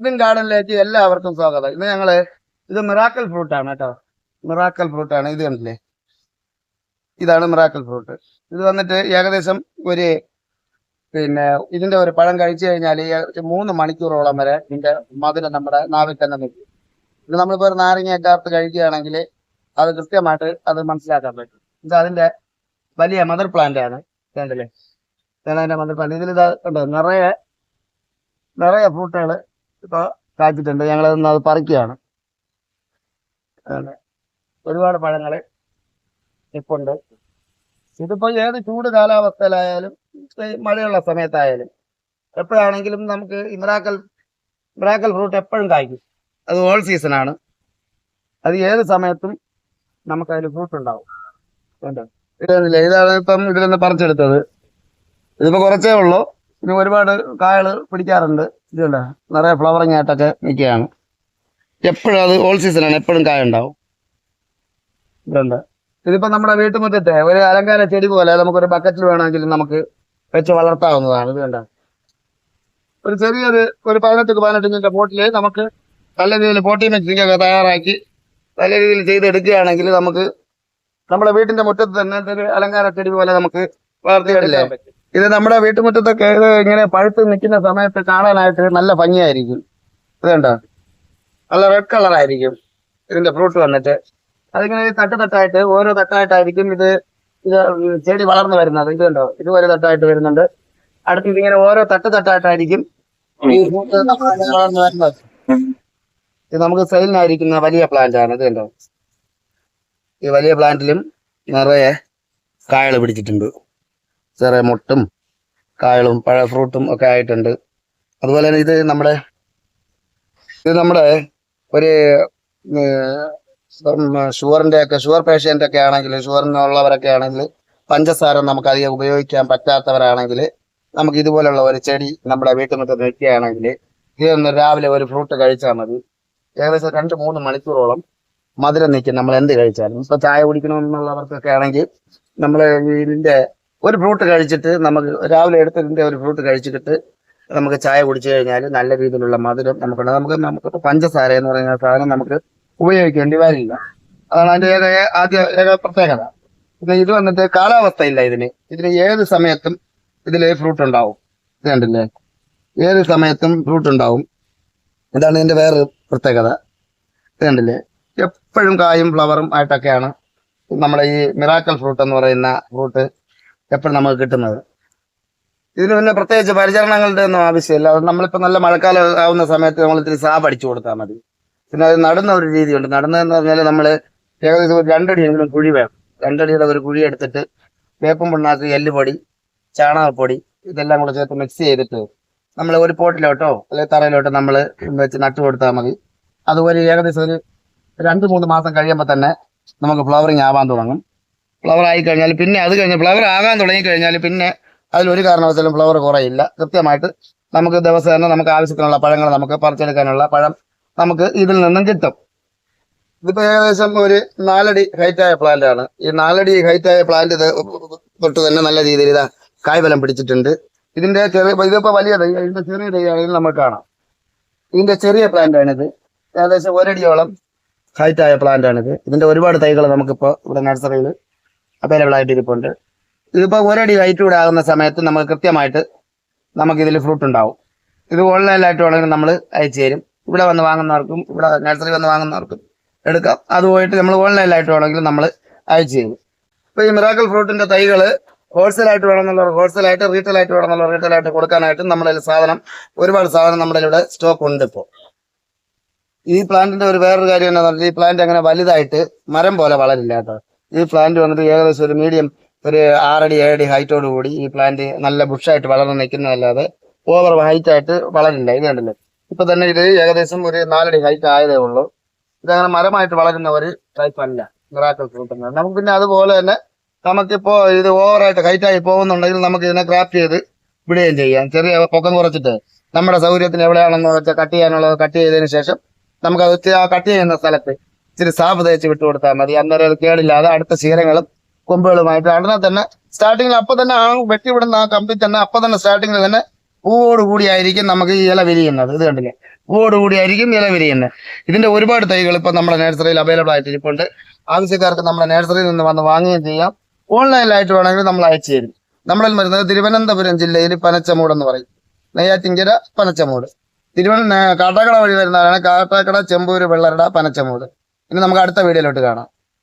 ഇതും ഗാർഡനിലേക്ക് എല്ലാവർക്കും സ്വാഗതം. ഇന്ന് ഞങ്ങൾ ഇത് മിറാക്കൽ ഫ്രൂട്ട് ആണ് കേട്ടോ. മിറാക്കൽ ഫ്രൂട്ട് ആണ്. ഇത് കണ്ടില്ലേ? ഇതാണ് മിറാക്കൽ ഫ്രൂട്ട് ഇത് വന്നിട്ട് ഏകദേശം ഒരു പിന്നെ ഇതിന്റെ ഒരു പഴം കഴിച്ചു കഴിഞ്ഞാൽ മൂന്ന് മണിക്കൂറോളം വരെ ഇതിന്റെ മധുരം നമ്മുടെ നാവിൽ തന്നെ നിൽക്കും. ഇത് നമ്മളിപ്പോ ഒരു നാരങ്ങ എല്ലാർത്ത് കഴിക്കുകയാണെങ്കിൽ അത് കൃത്യമായിട്ട് അത് മനസ്സിലാക്കാൻ പറ്റും. ഇത് അതിന്റെ വലിയ മദർ പ്ലാന്റ് ആണ്. കണ്ടില്ലേ? അതിന്റെ മദർ പ്ലാന്റ് ഇതിൽ ഇത് കണ്ടോ? നിറയെ നിറയെ ഫ്രൂട്ടുകൾ കാച്ചിട്ടുണ്ട്. ഞങ്ങൾ അത് പറിക്കുകയാണ്. ഒരുപാട് പഴങ്ങൾ ഇപ്പുണ്ട്. ഇതിപ്പോ ഏത് ചൂട് കാലാവസ്ഥയിലായാലും മഴയുള്ള സമയത്തായാലും എപ്പോഴാണെങ്കിലും നമുക്ക് ഈ മിറാക്കൽ മിറാക്കൽ ഫ്രൂട്ട് എപ്പോഴും കായ്ക്കും. അത് ഓൾ സീസൺ ആണ്. അത് ഏത് സമയത്തും നമുക്ക് അതിൽ ഫ്രൂട്ട് ഉണ്ടാവും. കണ്ടോ? ഇതൊന്നുമില്ല ഇതാണ് ഇപ്പം ഇതിൽ നിന്ന് പറിച്ചെടുത്തത്. ഇതിപ്പോ കുറച്ചേ ഉള്ളൂ. ഇനി ഒരുപാട് കായകൾ പിടിക്കാറുണ്ട്. ഇതുണ്ട്? നിറയെ ഫ്ലവറിങ് ആയിട്ടൊക്കെ നിൽക്കുകയാണ്. എപ്പോഴും അത് ഓൾ സീസണാണ് എപ്പോഴും കായ ഉണ്ടാവും. ഇതുണ്ട്. ഇതിപ്പോൾ നമ്മുടെ വീട്ടുമുറ്റത്തെ ഒരു അലങ്കാര ചെടി പോലെ നമുക്കൊരു ബക്കറ്റിൽ വേണമെങ്കിലും നമുക്ക് വെച്ച് വളർത്താവുന്നതാണ്. ഇത് കണ്ട? ഒരു ചെറിയൊരു ഒരു പതിനെട്ട് പതിനെട്ട് ഇഞ്ചിന്റെ പോട്ടിൽ നമുക്ക് നല്ല രീതിയിൽ പോട്ടി മിക്സിംഗ് ഒക്കെ തയ്യാറാക്കി നല്ല രീതിയിൽ ചെയ്തെടുക്കുകയാണെങ്കിൽ നമുക്ക് നമ്മുടെ വീട്ടിന്റെ മുറ്റത്ത് തന്നെ ഒരു അലങ്കാര ചെടി പോലെ നമുക്ക് വളർത്തിയിട്ടില്ലേ ഇത് നമ്മുടെ വീട്ടുമുറ്റത്തൊക്കെ ഇത് ഇങ്ങനെ പഴുത്ത് നിൽക്കുന്ന സമയത്ത് കാണാനായിട്ട് നല്ല ഭംഗിയായിരിക്കും. ഇതുണ്ടോ? നല്ല റെഡ് കളറായിരിക്കും ഇതിന്റെ ഫ്രൂട്ട് വന്നിട്ട്. അതിങ്ങനെ തട്ട് തട്ടായിട്ട് ഓരോ തട്ടായിട്ടായിരിക്കും ഇത് ഇത് ചെടി വളർന്നു വരുന്നത്. ഇത് കണ്ടോ ഇതുപോലെ തട്ടായിട്ട് വരുന്നുണ്ട്. അടുത്ത് ഇതിങ്ങനെ ഓരോ തട്ട് തട്ടായിട്ടായിരിക്കും ഈ ഫ്രൂട്ട് വളർന്നു വരുന്നത്. ഇത് നമുക്ക് സെയിലിനായിരിക്കുന്ന വലിയ പ്ലാന്റ് ആണ്. ഇതുണ്ടോ? ഈ വലിയ പ്ലാന്റിലും നിറയെ കായകൾ പിടിച്ചിട്ടുണ്ട്. ചെറിയ മുട്ടും കായളും പഴ ഫ്രൂട്ടും ഒക്കെ ആയിട്ടുണ്ട്. അതുപോലെ തന്നെ ഇത് നമ്മുടെ ഇത് നമ്മുടെ ഒരു ഷുഗറിന്റെ ഒക്കെ ഷുഗർ പേഷ്യന്റ് ഒക്കെ ആണെങ്കിൽ ഷുഗറിനുള്ളവരൊക്കെ ആണെങ്കിൽ പഞ്ചസാര നമുക്ക് അധികം ഉപയോഗിക്കാൻ പറ്റാത്തവരാണെങ്കിൽ നമുക്ക് ഇതുപോലുള്ള ഒരു ചെടി നമ്മുടെ വീട്ടുമുറ്റത്ത് വെക്കുകയാണെങ്കിൽ ഇതൊന്ന് രാവിലെ ഒരു ഫ്രൂട്ട് കഴിച്ചാൽ മതി. ഏകദേശം രണ്ട് മൂന്ന് മണിക്കൂറോളം മധുരം നിൽക്കും. നമ്മൾ എന്ത് കഴിച്ചാലും. ഇപ്പൊ ചായ കുടിക്കണമെന്നുള്ളവർക്കൊക്കെ ആണെങ്കിൽ നമ്മൾ ഇതിന്റെ ഒരു ഫ്രൂട്ട് കഴിച്ചിട്ട് നമുക്ക് രാവിലെ എടുത്തതിന്റെ ഒരു ഫ്രൂട്ട് കഴിച്ചിട്ട് നമുക്ക് ചായ കുടിച്ചു കഴിഞ്ഞാൽ നല്ല രീതിയിലുള്ള മധുരം നമുക്കുണ്ട്. നമുക്ക് നമുക്ക് പഞ്ചസാര എന്ന് പറയുന്ന സാധനം നമുക്ക് ഉപയോഗിക്കേണ്ടി വരില്ല. അതാണ് അതിന്റെ ഏക ആദ്യ ഏക പ്രത്യേകത. പിന്നെ ഇത് വന്നിട്ട് കാലാവസ്ഥയില്ല ഇതിന്. ഇതിന് ഏത് സമയത്തും ഇതിൽ ഫ്രൂട്ട് ഉണ്ടാവും. ഇത് ഏത് സമയത്തും ഫ്രൂട്ട് ഉണ്ടാവും. ഇതാണ് ഇതിന്റെ വേറെ പ്രത്യേകത. ഇത് എപ്പോഴും കായും ഫ്ലവറും ആയിട്ടൊക്കെയാണ് നമ്മുടെ ഈ മിറാക്കൽ ഫ്രൂട്ട് എന്ന് പറയുന്ന ഫ്രൂട്ട് എപ്പോഴും നമുക്ക് കിട്ടുന്നത്? ഇതിന് പിന്നെ പ്രത്യേകിച്ച് പരിചരണങ്ങളുടെ ഒന്നും ആവശ്യമില്ല. അത് നമ്മളിപ്പോൾ നല്ല മഴക്കാലം ആവുന്ന സമയത്ത് നമ്മൾ ഇത്തിരി സാബ് അടിച്ചു കൊടുത്താൽ മതി. പിന്നെ അത് നടുന്ന ഒരു രീതിയുണ്ട്. നടുന്നതെന്ന് പറഞ്ഞാൽ നമ്മൾ ഏകദേശം ഒരു രണ്ടടിയെങ്കിലും കുഴി വേണം. രണ്ടടിയുടെ ഒരു കുഴി എടുത്തിട്ട് വേപ്പും പിണ്ണാക്ക് എല്ലുപൊടി ചാണകപ്പൊടി ഇതെല്ലാം കൂടെ ചേർത്ത് മിക്സ് ചെയ്തിട്ട് നമ്മൾ ഒരു പോട്ടിലോട്ടോ അല്ലെങ്കിൽ തറയിലോട്ടോ നമ്മൾ വെച്ച് നട്ടു കൊടുത്താൽ മതി. അതുപോലെ ഏകദേശം ഒരു രണ്ട് മൂന്ന് മാസം കഴിയുമ്പോൾ തന്നെ നമുക്ക് ഫ്ലവറിങ് ആവാൻ തുടങ്ങും. ഫ്ലവർ ആയി കഴിഞ്ഞാൽ പിന്നെ അത് കഴിഞ്ഞ് ഫ്ലവർ ആകാൻ തുടങ്ങി കഴിഞ്ഞാൽ പിന്നെ അതിലൊരു കാരണവശാലും ഫ്ലവർ കുറയില്ല. കൃത്യമായിട്ട് നമുക്ക് ദിവസം തന്നെ നമുക്ക് ആവശ്യത്തിനുള്ള പഴങ്ങൾ നമുക്ക് പറിച്ചെടുക്കാനുള്ള പഴം നമുക്ക് ഇതിൽ നിന്നും കിട്ടും. ഇതിപ്പോൾ ഏകദേശം ഒരു നാലടി ഹൈറ്റ് ആയ പ്ലാന്റ് ആണ്. ഈ നാലടി ഹൈറ്റ് ആയ പ്ലാന്റ് തൊട്ട് തന്നെ നല്ല രീതിയിൽ ഇതാ കായ്ഫലം പിടിച്ചിട്ടുണ്ട്. ഇതിന്റെ ചെറിയ ഇതിപ്പോ വലിയ തൈ ഇതിന്റെ ചെറിയ തൈ ആണെങ്കിൽ നമുക്ക് കാണാം. ഇതിന്റെ ചെറിയ പ്ലാന്റ് ആണിത്. ഏകദേശം ഒരടിയോളം ഹൈറ്റ് ആയ പ്ലാന്റ് ആണിത്. ഇതിന്റെ ഒരുപാട് തൈകൾ നമുക്കിപ്പോ ഇവിടെ നഴ്സറിയിൽ അവൈലബിൾ ആയിട്ട് ഇരിപ്പുണ്ട്. ഇതിപ്പോ ഒരടി ഹൈറ്റ് കൂടെ ആകുന്ന സമയത്ത് നമുക്ക് കൃത്യമായിട്ട് നമുക്ക് ഇതിൽ ഫ്രൂട്ട് ഉണ്ടാവും. ഇത് ഓൺലൈനിലായിട്ട് വേണമെങ്കിൽ നമ്മൾ അയച്ചു തരും. ഇവിടെ വന്ന് വാങ്ങുന്നവർക്കും ഇവിടെ നഴ്സറി വന്ന് വാങ്ങുന്നവർക്കും എടുക്കാം. അത് പോയിട്ട് നമ്മൾ ഓൺലൈനിലായിട്ട് വേണമെങ്കിൽ നമ്മൾ അയച്ചു തരും. ഇപ്പൊ ഈ മിറാക്കൽ ഫ്രൂട്ടിന്റെ തൈകൾ ഹോൾസെയിൽ വേണമെന്നുള്ളവർ ഹോൾസെയിൽ ആയിട്ട് റീറ്റെയിൽ ആയിട്ട് വേണമെന്നുള്ള റീറ്റെയിൽ ആയിട്ട് കൊടുക്കാനായിട്ട് നമ്മുടെ സാധനം ഒരുപാട് സാധനം നമ്മുടെ ഇവിടെ സ്റ്റോക്ക് ഉണ്ട് ഇപ്പോൾ ഈ പ്ലാന്റിന്റെ ഒരു വേറൊരു കാര്യം എന്താണെന്ന് പറഞ്ഞാൽ ഈ പ്ലാന്റ് അങ്ങനെ വലുതായിട്ട് മരം പോലെ വളരില്ല കേട്ടോ. ഈ പ്ലാന്റ് വന്നിട്ട് ഏകദേശം ഒരു മീഡിയം ഒരു ആറടി ഏഴടി ഹൈറ്റോട് കൂടി ഈ പ്ലാന്റ് നല്ല ബുഷായിട്ട് വളർന്ന് നിൽക്കുന്നതല്ലാതെ ഓവർ ഹൈറ്റ് ആയിട്ട് വളരില്ല. ഇത് കണ്ടില്ലേ? ഇപ്പൊ തന്നെ ഇത് ഏകദേശം ഒരു നാലടി ഹൈറ്റ് ആയതേ ഉള്ളൂ. ഇതങ്ങനെ മരമായിട്ട് വളരുന്ന ഒരു ടൈപ്പ് അല്ല. മിറാക്കൽ ഫ്രൂട്ട് നമുക്ക് പിന്നെ അതുപോലെ തന്നെ നമുക്കിപ്പോ ഇത് ഓവറായിട്ട് ഹൈറ്റ് ആയി പോകുന്നുണ്ടെങ്കിൽ നമുക്ക് ഇതിനെ ക്രാഫ്റ്റ് ചെയ്ത് വിടുകയും ചെയ്യാം. ചെറിയ പൊക്കം കുറച്ചിട്ട് നമ്മുടെ സൗകര്യത്തിന് എവിടെയാണെന്ന് വെച്ചാൽ കട്ട് ചെയ്യാനുള്ളത് കട്ട് ചെയ്തതിന് ശേഷം നമുക്ക് അത് കട്ട് ചെയ്യുന്ന സ്ഥലത്ത് ഇച്ചിരി സാഫ് തേച്ച് വിട്ടു കൊടുത്താൽ മതി. അന്നേരം അത് കേടില്ലാതെ അടുത്ത ശീലങ്ങളും കൊമ്പുകളുമായിട്ട് ഉടനെ തന്നെ സ്റ്റാർട്ടിങ്ങിൽ അപ്പൊ തന്നെ ആ വെട്ടിവിടുന്ന ആ കമ്പി തന്നെ അപ്പൊ തന്നെ സ്റ്റാർട്ടിങ്ങിൽ തന്നെ പൂവോട് കൂടിയായിരിക്കും നമുക്ക് ഈ ഇല വിരിയുന്നത്. ഇത് കണ്ടില്ലേ? കൂടിയായിരിക്കും ഇല വിരിയുന്നത്. ഇതിന്റെ ഒരുപാട് തൈകൾ ഇപ്പൊ നമ്മുടെ നഴ്സറിയിൽ അവൈലബിൾ ആയിട്ട് ഇരിപ്പുണ്ട് ആവശ്യക്കാർക്ക് നമ്മുടെ നഴ്സറിയിൽ നിന്ന് വന്ന് വാങ്ങുകയും ചെയ്യാം. ഓൺലൈനിലായിട്ട് വേണമെങ്കിൽ നമ്മൾ അയച്ചു തരും. നമ്മളിൽ വരുന്നത് തിരുവനന്തപുരം ജില്ലയിൽ പനച്ചമൂട് എന്ന് പറയും. നെയ്യാറ്റിങ്കര പനച്ചമൂട്. തിരുവന കാട്ടാക്കട വഴി വരുന്നതാണ് കാട്ടാക്കട ചെമ്പൂര് വെള്ളരട പനച്ചമൂട്. ഇനി നമുക്ക് അടുത്ത വീഡിയോയിലോട്ട് കാണാം.